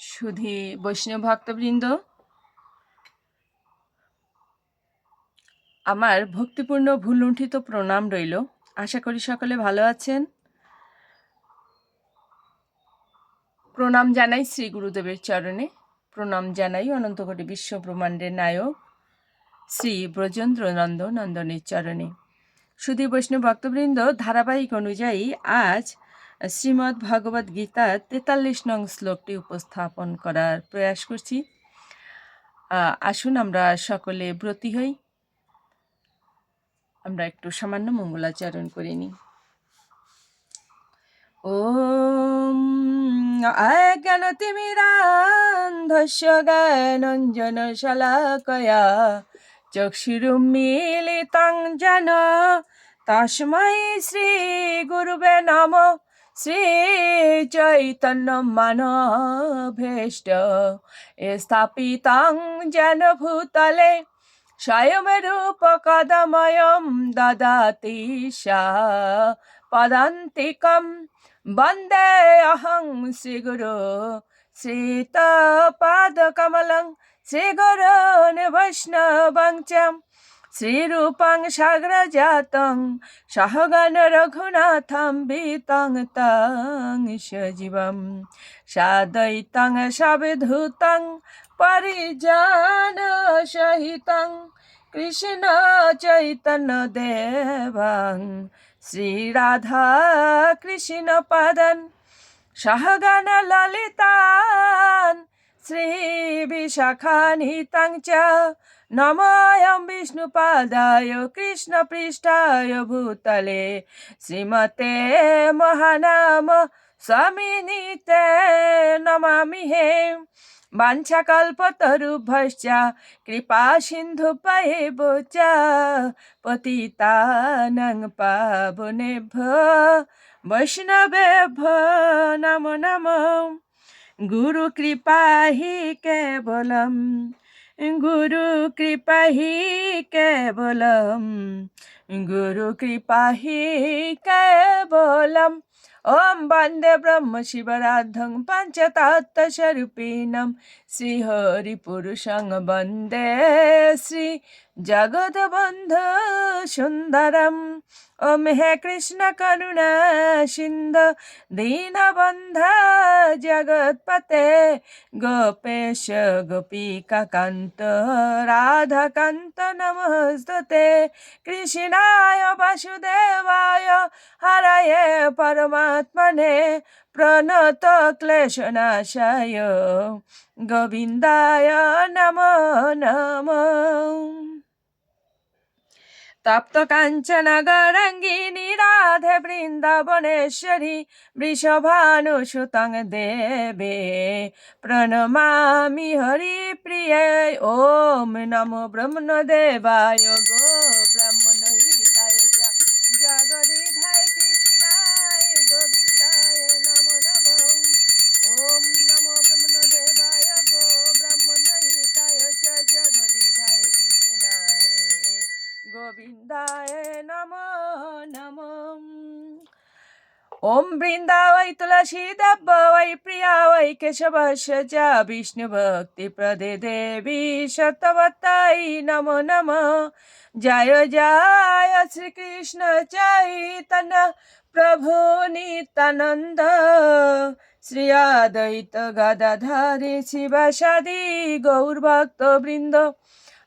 সুধী বৈষ্ণব ভক্তবৃন্দ, আমার ভক্তিপূর্ণ ভুলুণ্ঠিত প্রণাম রইল। আশা করি সকলে ভালো আছেন। প্রণাম জানাই শ্রী গুরুদেবের চরণে। প্রণাম জানাই অনন্তকোটি বিশ্ব ব্রহ্মাণ্ডের নায়ক শ্রী ব্রজেন্দ্র নন্দ নন্দনের চরণে। সুধী বৈষ্ণব ভক্তবৃন্দ, ধারাবাহিক অনুযায়ী আজ শ্রীমদ্ ভগবদ গীতার তেতাল্লিশ নং শ্লোকটি উপস্থাপন করার প্রয়াস করছি। আসুন আমরা সকলে ব্রতী হই। আমরা একটু সামান্য মঙ্গলাচরণ করে নিই। ওম অজ্ঞানতিমিরান্ধস্য জ্ঞানঞ্জন শলাকয়া চক্ষুরুন্মীলিতং যেন। তস্मै শ্রীগুরুবে নম श्रीचैतन्यमनभेष्ट स्थापितां जनभूतले स्वयं रूपकदमयं ददाति सा पदान्तिकं वन्दे अहं श्रीगुरु श्रीतपादकमलं श्रीगुरोन् वैष्णवं च শ্রীরূপাং সাগ্রজাতং সহগণ রঘুনাথম বিতং তং সজীবম সাদৈতং সবধূতং পরিজান সহিতং কৃষ্ণ চৈতন্য দেবং শ্রীরাধা কৃষ্ণ পদন সহগণ ললিতা শ্রী বিশাখানিতাং চ নময়ং বিষ্ণুপাদায় কৃষ্ণ পৃষ্ঠায় ভূতলে শ্রীমতে মহানাম স্বামিনীতে নমামি হে বাঞ্ছাকল্পতরুভশ্চ কৃপা সিন্ধুপয়েব চ পতিতানং পাবনেভ্য गुरु कृपा ही केवलम गुरु कृपा ही केवलम गुरु कृपा ही केवलम ओम वंदे ब्रह्म शिवराधं पंचतत्वरूपिणम শ্রী হরি শ্রীহরিপুরুষং বন্দে শ্রী জগদবন্ধ সুন্দরম। ওম হে কৃষ্ণ করুণা সিন্ধ, দীন দীনবন্ধ জগৎপতে গোপেশ, গোপিকা কান্ত, রাধা কান্ত, নমস্তুতে। কৃষ্ণায়, বাসুদেবায়, হরয়ে পরমাত্মনে। প্রণত ক্লেশনাশায় গোবিন্দায় নম নম। তপ্ত কাঞ্চন গরঙ্গিনী রাধে বৃন্দাবনেশ্বরী বৃষভানুসুতং দেবে। প্রণমামি হরি প্রিয় ওম নম ব্রহ্ম দেবায় গো। বৃন্দাবাই তুলসী দাবাই প্রিয়া ওই কেশব সজা বিষ্ণু ভক্তি প্রদে দেবী সতবতাই নম নম। জয় জয় শ্রীকৃষ্ণ চৈতন্য প্রভু নিতানন্দ শ্রিয়াদৈত গদাধারী শিব সাদি গৌর বৃন্দ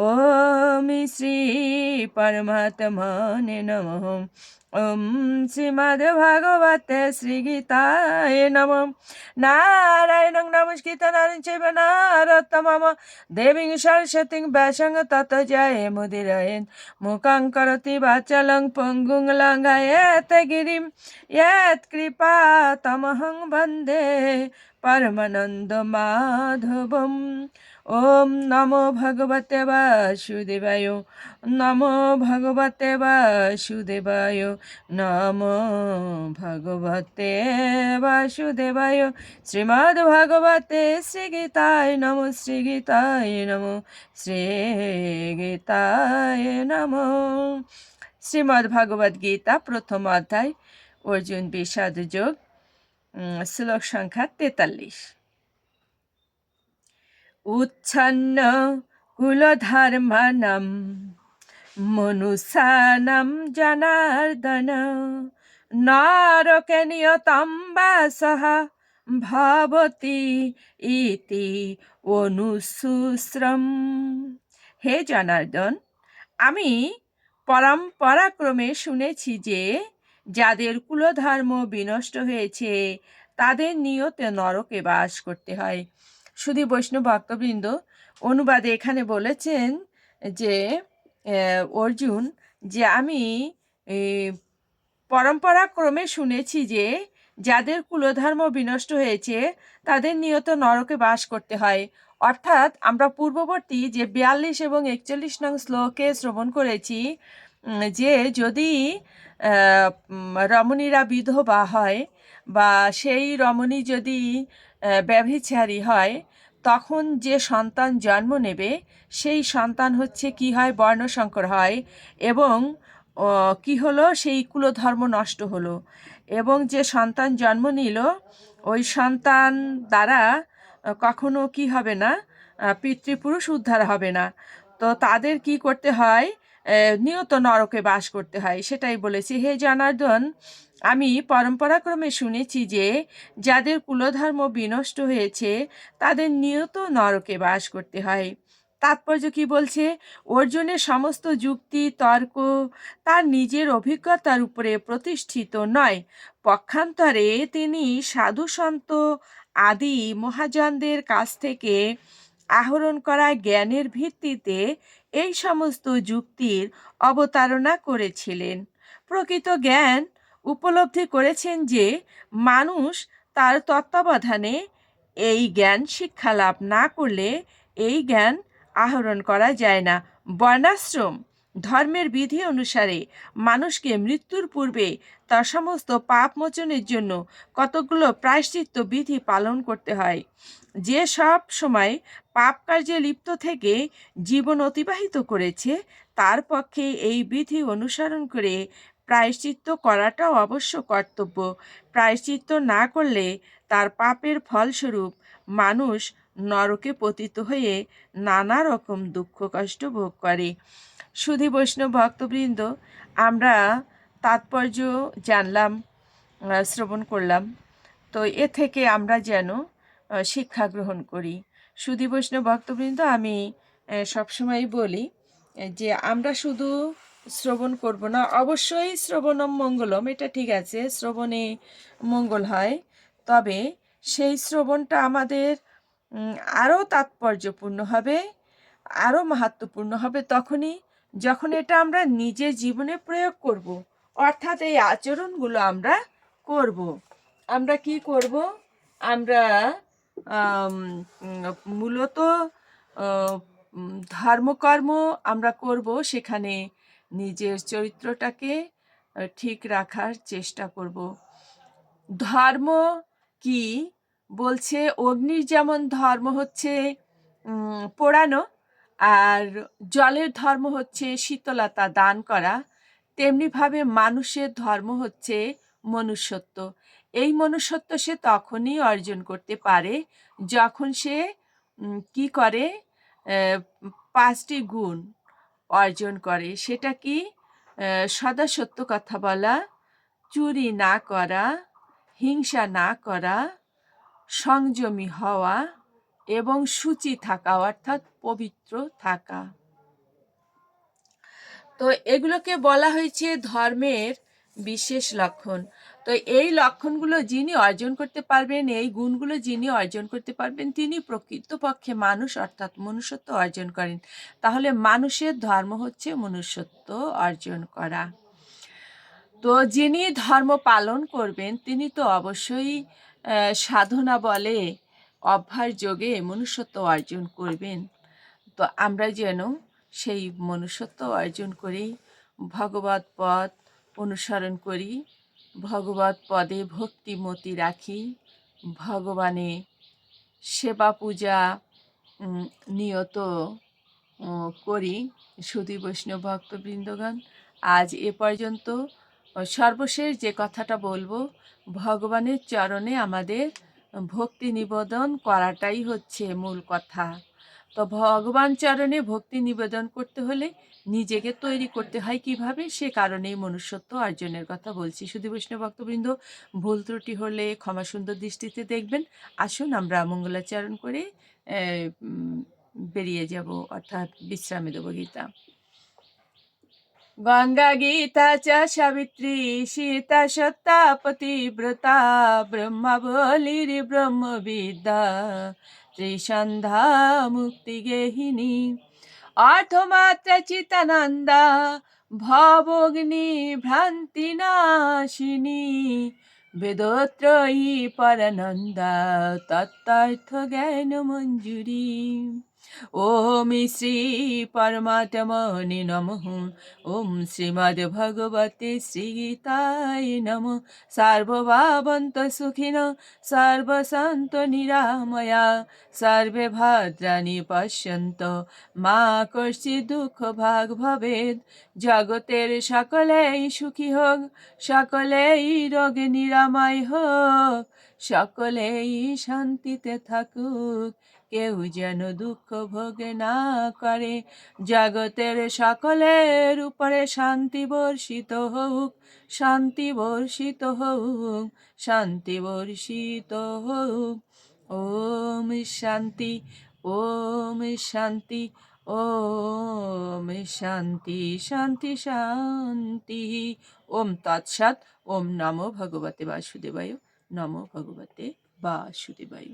ॐ श्रीपरमात्मने नमः ॐ श्रीमद्भागवते श्रीगीताय नमः नारायणं नमस्कृतं नारायण चैव देवीं सरस्वतीं व्यासं तत् जय मुदिरयेन् मुखं करोति वाचलं पङ्गुं लङ्घयेत् गिरिं यत्कृपा तमहं वन्दे परमानन्दमाधवम् ওম নমো ভগবতে বাসুদেবায়, নমো ভগবতে বাসুদেবায়, নমো ভগবতে বাসুদেবায়। শ্রীমদ্ ভগবতে শ্রীগীতায় নমো শ্রীগীতায় নমো শ্রীগীতায় নমো। শ্রীমদ্ ভগবদ গীতা, প্রথম অধ্যায়, অর্জুন বিষাদ যোগ শ্লোক সংখ্যা তেতাল্লিশ। উচ্ছন্ন কুলধর্মানম মনুষানম জনার্দন নরকে নিয়তম বাসহ ভবতি ইতি অনুশুশ্রম হে জনার্দন আমি পরম্পরাক্রমে শুনেছি যে যাদের কুলধর্ম বিনষ্ট হয়েছে, তাদের নিয়তে নরকে বাস করতে হয়। শুধু বৈষ্ণব ভক্তবৃন্দ অনুবাদে এখানে বলেছেন যে অর্জুন, যে আমি পরম্পরাক্রমে শুনেছি যে, যাদের কুলধর্ম বিনষ্ট হয়েছে, তাদের নিয়ত নরকে বাস করতে হয়। অর্থাৎ আমরা পূর্ববর্তী যে বিয়াল্লিশ এবং একচল্লিশ নং শ্লোকে শ্রবণ করেছি যে যদি রমণীরা বিধবা হয় বা সেই রমণী যদি ব্যভিচারী হয়, তখন যে সন্তান জন্ম নেবে, সেই সন্তান হচ্ছে কি হয়? বর্ণশঙ্কর হয় এবং কি হলো? সেই কুলধর্ম নষ্ট হলো এবং যে সন্তান জন্ম নিল, ওই সন্তান দ্বারা কখনো কি হবে না? পিতৃপুরুষ উদ্ধার হবে না। তো তাদের কি করতে হয়? নিয়ত নরকে বাস করতে হয়, সেটাই বলেছি। হে জনার্দন আমি পরম্পরাক্রমে শুনেছি যে, যাদের কুলধর্ম বিনষ্ট হয়েছে, তাদের নিয়ত নরকে বাস করতে হয়। তাৎপর্য কি বলছে? অর্জুনের সমস্ত যুক্তি, তর্ক তার নিজের অভিজ্ঞতার উপরে প্রতিষ্ঠিত নয়। পক্ষান্তরে তিনি সাধু সন্ত আদি মহাজনদের কাছ থেকে আহরণ করা জ্ঞানের ভিত্তিতে এই সমস্ত যুক্তির অবতারণা করেছিলেন। প্রকৃত জ্ঞান উপলব্ধি করেছেন যে মানুষ তার তত্ত্বাবধানে এই জ্ঞান শিক্ষা লাভ না করলে এই জ্ঞান আহরণ করা যায় না। বর্ণাশ্রম ধর্মের বিধি অনুসারে মানুষকে মৃত্যুর পূর্বে তার সমস্ত পাপ মোচনের জন্য কতগুলো প্রায়শ্চিত্ত বিধি পালন করতে হয়। যে সব সময় পাপ কার্যে লিপ্ত থেকে জীবন অতিবাহিত করেছে, তার পক্ষে এই বিধি অনুসরণ করে প্রায়শ্চিত্ত করাটাও অবশ্য কর্তব্য। প্রায়শ্চিত্ত না করলে তার পাপের ফলস্বরূপ মানুষ নরকে পতিত হয়ে নানা রকম দুঃখ কষ্ট ভোগ করে। সুধী বৈষ্ণব ভক্তবৃন্দ, আমরা তাৎপর্য জানলাম শ্রবণ করলাম। তো এ থেকে আমরা যেন শিক্ষা গ্রহণ করি। সুধী বৈষ্ণব ভক্তবৃন্দ, আমি সবসময় বলি যে আমরা শুধু শ্রবণ করব না। অবশ্যই শ্রবণম মঙ্গলম, এটা ঠিক আছে, শ্রবণে মঙ্গল হয়। তবে সেই শ্রবণটা আমাদের আরও তাৎপর্যপূর্ণ হবে, আরও মাহাত্মপূর্ণ হবে তখনই যখন এটা আমরা নিজের জীবনে প্রয়োগ করব। অর্থাৎ এই আচরণগুলো আমরা করব। আমরা কি করব? আমরা মূলত ধর্মকর্ম আমরা করব সেখানে নিজের চরিত্রটাকে ঠিক রাখার চেষ্টা করব। ধর্ম কি? বলছে অগ্নির যেমন ধর্ম হচ্ছে পোড়ানো, আর জলের ধর্ম হচ্ছে শীতলতা দান করা, তেমনিভাবে মানুষের ধর্ম হচ্ছে মনুষ্যত্ব। এই মনুষ্যত্ব সে তখনই অর্জন করতে পারে যখন সে কি করে? পাঁচটি গুণ। অর্জন করে। সেটা কি সদা সত্য কথা বলা, চুরি না করা, হিংসা না করা, সংযমী হওয়া এবং সূচি থাকা অর্থাৎ পবিত্র থাকা। তো এগুলোকে বলা হয়েছে ধর্মের বিশেষ লক্ষণ। তো এই লক্ষণগুলো যিনি অর্জন করতে পারবেন, এই গুণগুলো যিনি অর্জন করতে পারবেন, তিনি প্রকৃতপক্ষে মানুষ অর্থাৎ মনুষ্যত্ব অর্জন করেন। তাহলে মানুষের ধর্ম হচ্ছে মনুষ্যত্ব অর্জন করা। তো যিনি ধর্ম পালন করবেন, তিনি তো অবশ্যই সাধনা বলে, অভ্যাস যোগে মনুষ্যত্ব অর্জন করবেন। তো আমরা যেন সেই মনুষ্যত্ব অর্জন করি, ভগবত পথ অনুসরণ করি ভগবত পদে ভক্তিমতি রাখি, ভগবানে সেবা পূজা নিয়ত করি। সুধী বৈষ্ণব ভক্তবৃন্দগণ, আজ এ পর্যন্ত সর্বশেষ যে কথাটা বলব, ভগবানের চরণে আমাদের ভক্তি নিবেদন করাটাই হচ্ছে মূল কথা। তো ভগবান চরণে ভক্তি নিবেদন করতে হলে নিজেকে তৈরি করতে হয় কীভাবে? সে কারণেই মনুষ্যত্ব অর্জনের কথা বলছি। শুধু বৈষ্ণব ভক্তবৃন্দ, ভুল ত্রুটি হলে ক্ষমা সুন্দর দৃষ্টিতে দেখবেন। আসুন আমরা মঙ্গলাচরণ করে বেরিয়ে যাব, অর্থাৎ বিশ্রামে দেবো গীতা। গঙ্গা গীতা চ সাবিত্রী, সীতা সত্তা পতিব্রতা ব্রহ্মা বলির ব্রহ্মবিদ্যা। ত্রিসন্ধ্যা মুক্তি গেহিনী অর্থমাত্রা চিতানন্দা ভবগ্নি ভ্রান্তি নাশিনী বেদত্রয়ী পরানন্দা তত্ত্বার্থ জ্ঞান মঞ্জুরি ওম শ্রী পরমাত্মনে নমঃ ওম শ্রীমদ্ ভগবতে শ্রীগীতায় নম সার্বভাবন্ত সুখিন সর্বসন্ত নিরাময়া সর্বে ভদ্রাণি পশ্যন্ত মা কর্ষি দুঃখ ভাগ ভবেদ জগতের সকলেই সুখী হোক সকলেই রোগে নিরাময় হোক সকলেই শান্তিতে থাকুক কেউ যেন দুঃখ ভোগে না করে। জগতের সকলের উপরে শান্তি বর্ষিত হোক, শান্তি বর্ষিত হোক, শান্তি বর্ষিত হোক। ওম শান্তি ওম শান্তি ওম শান্তি শান্তি শান্তি। ওম তৎসৎ, ওম নমো ভগবতে বাসুদেবায়, নমো ভগবতে বাসুদেবায়।